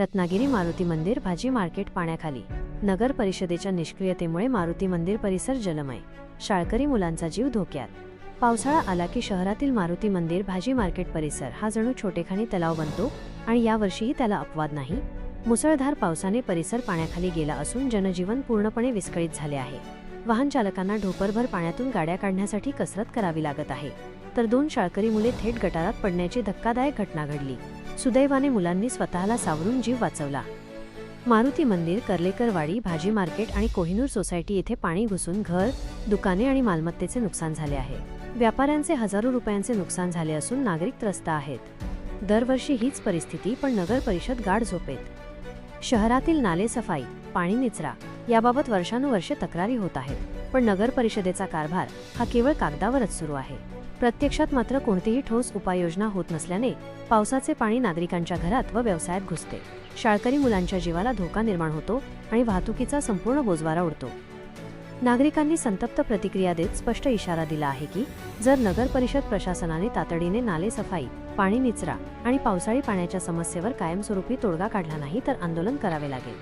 रत्नागिरी मारुती मंदिर भाजी मार्केट पाण्याखाली. नगर परिषदेच्या निष्क्रियतेमुळे मारुती मंदिर परिसर जलमय. शाळकरी मुलांचा जीव धोक्यात. पावसाळा आला की शहरातील मारुती मंदिर भाजी मार्केट परिसर हा जणू छोटेखानी तलाव बनतो आणि यावर्षीही त्याला अपवाद नाही. मुसळधार पावसाने परिसर पाण्याखाली गेला असून जनजीवन पूर्णपणे विस्कळीत झाले आहे. वाहन चालकांना ढोपरभर पाण्यातून गाड्या काढण्यासाठी कसरत करावी लागत आहे. तर दोन शाळकरी मुले थेट गटारात पडण्याची धक्कादायक घटना घडली. सुदैवाने मुलांनी स्वतःला सावरून जीव वाचवला. मारुती मंदिर कर्लेकरवाडी भाजी मार्केट आणि कोहिनूर सोसायटी येथे पाणी घुसून घर दुकाने आणि मालमत्तेचे नुकसान झाले आहे. व्यापाऱ्यांचे हजारो रुपयांचे नुकसान झाले असून नागरिक त्रस्त आहेत. दरवर्षी हीच परिस्थिती पण नगर परिषद गाढ झोपेत. शहरातील नालेसफाई पाणी निचरा याबाबत वर्षानुवर्षे तक्रारी होत आहेत पण नगर परिषदेचा कारभार हा केवळ कागदावरच सुरू आहे. प्रत्यक्षात मात्र कोणतीही ठोस उपाययोजना होत नसल्याने पावसाचे पाणी नागरिकांच्या घरात व व्यवसायात घुसते. शाळकरी मुलांच्या जीवाला धोका निर्माण होतो आणि वाहतुकीचा संपूर्ण बोजवारा उडतो. नागरिकांनी संतप्त प्रतिक्रिया देत स्पष्ट इशारा दिला आहे की जर नगर परिषद प्रशासनाने तातडीने नाले सफाई पाणी निचरा आणि पावसाळी पाण्याच्या समस्येवर कायमस्वरूपी तोडगा काढला नाही तर आंदोलन करावे लागेल.